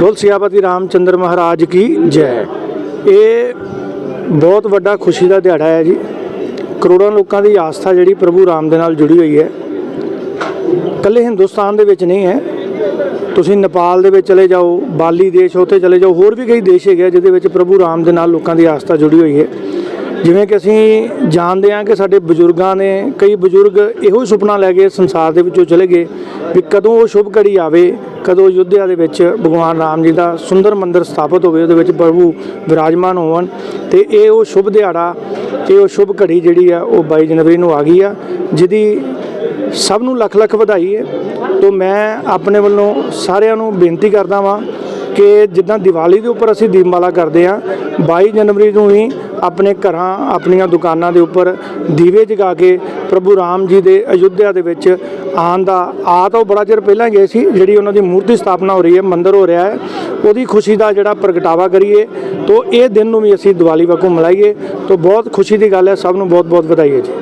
ਬੋਲ ਸਿਆਪਤੀ ਰਾਮਚੰਦਰ ਮਹਾਰਾਜ ਕੀ ਜੈ। ਇਹ ਬਹੁਤ ਵੱਡਾ ਖੁਸ਼ੀ ਦਾ ਦਿਹਾੜਾ ਹੈ ਜੀ। ਕਰੋੜਾਂ ਲੋਕਾਂ ਦੀ ਆਸਥਾ ਜਿਹੜੀ ਪ੍ਰਭੂ ਰਾਮ ਦੇ ਨਾਲ ਜੁੜੀ ਹੋਈ ਹੈ। ਕੱਲੇ ਹਿੰਦੁਸਤਾਨ ਦੇ ਵਿੱਚ ਨਹੀਂ ਹੈ। ਤੁਸੀਂ ਨੇਪਾਲ ਦੇ ਵਿੱਚ ਚਲੇ ਜਾਓ, ਬਾਲੀ ਦੇਸ਼ ਉੱਥੇ ਚਲੇ ਜਾਓ, ਹੋਰ ਵੀ ਕਈ ਦੇਸ਼ ਹੈਗੇ ਆ ਜਿਹਦੇ ਵਿੱਚ ਪ੍ਰਭੂ ਰਾਮ ਦੇ ਨਾਲ ਲੋਕਾਂ ਦੀ ਆਸਥਾ ਜੁੜੀ ਹੋਈ ਹੈ। ਜਿਵੇਂ ਕਿ ਅਸੀਂ ਜਾਣਦੇ ਹਾਂ ਕਿ ਸਾਡੇ ਬਜ਼ੁਰਗਾਂ ਨੇ, ਕਈ ਬਜ਼ੁਰਗ ਇਹੋ ਹੀ ਸੁਪਨਾ ਲੈ ਕੇ ਸੰਸਾਰ ਦੇ ਵਿੱਚੋਂ ਚਲੇ ਗਏ ਵੀ ਕਦੋਂ ਉਹ ਸ਼ੁਭ ਘੜੀ ਆਵੇ, ਕਦੋਂ ਅਯੁੱਧਿਆ ਦੇ ਵਿੱਚ ਭਗਵਾਨ ਰਾਮ ਜੀ ਦਾ ਸੁੰਦਰ ਮੰਦਿਰ ਸਥਾਪਿਤ ਹੋਵੇ, ਉਹਦੇ ਵਿੱਚ ਪ੍ਰਭੂ ਵਿਰਾਜਮਾਨ ਹੋਵਣ ਤੇ ਇਹ ਉਹ ਸ਼ੁਭ ਦਿਹਾੜਾ ਤੇ ਉਹ ਸ਼ੁਭ ਘੜੀ ਜਿਹੜੀ ਆ, ਉਹ 22 ਜਨਵਰੀ ਨੂੰ ਆ ਗਈ ਆ, ਜਿਹਦੀ ਸਭ ਨੂੰ ਲੱਖ ਲੱਖ ਵਧਾਈ ਹੈ। ਤੋਂ ਮੈਂ ਆਪਣੇ ਵੱਲੋਂ ਸਾਰਿਆਂ ਨੂੰ ਬੇਨਤੀ ਕਰਦਾ ਵਾਂ ਕਿ ਜਿੱਦਾਂ ਦੀਵਾਲੀ ਦੇ ਉੱਪਰ ਅਸੀਂ ਦੀਪਮਾਲਾ ਕਰਦੇ ਹਾਂ 22 ਜਨਵਰੀ ਨੂੰ ਹੀ ਆਪਣੇ ਘਰਾਂ, ਆਪਣੀਆਂ ਦੁਕਾਨਾਂ ਦੇ ਉੱਪਰ ਦੀਵੇ ਜਗਾ ਕੇ ਪ੍ਰਭੂ ਰਾਮ ਜੀ ਦੇ ਅਯੁੱਧਿਆ ਦੇ ਵਿੱਚ ਆਉਣ ਦਾ ਆ ਤਾਂ ਉਹ ਬੜਾ ਚਿਰ ਪਹਿਲਾਂ ਗਏ ਸੀ, ਜਿਹੜੀ ਉਹਨਾਂ ਦੀ ਮੂਰਤੀ ਸਥਾਪਨਾ ਹੋ ਰਹੀ ਹੈ, ਮੰਦਿਰ ਹੋ ਰਿਹਾ ਹੈ, ਉਹਦੀ ਖੁਸ਼ੀ ਦਾ ਜਿਹੜਾ ਪ੍ਰਗਟਾਵਾ ਕਰੀਏ ਤੋਂ ਇਹ ਦਿਨ ਨੂੰ ਵੀ ਅਸੀਂ ਦੀਵਾਲੀ ਵਾਂਗੂ ਮਨਾਈਏ ਤੋਂ ਬਹੁਤ ਖੁਸ਼ੀ ਦੀ ਗੱਲ ਹੈ, ਸਭ ਨੂੰ ਬਹੁਤ ਬਹੁਤ ਵਧਾਈ ਹੈ ਜੀ।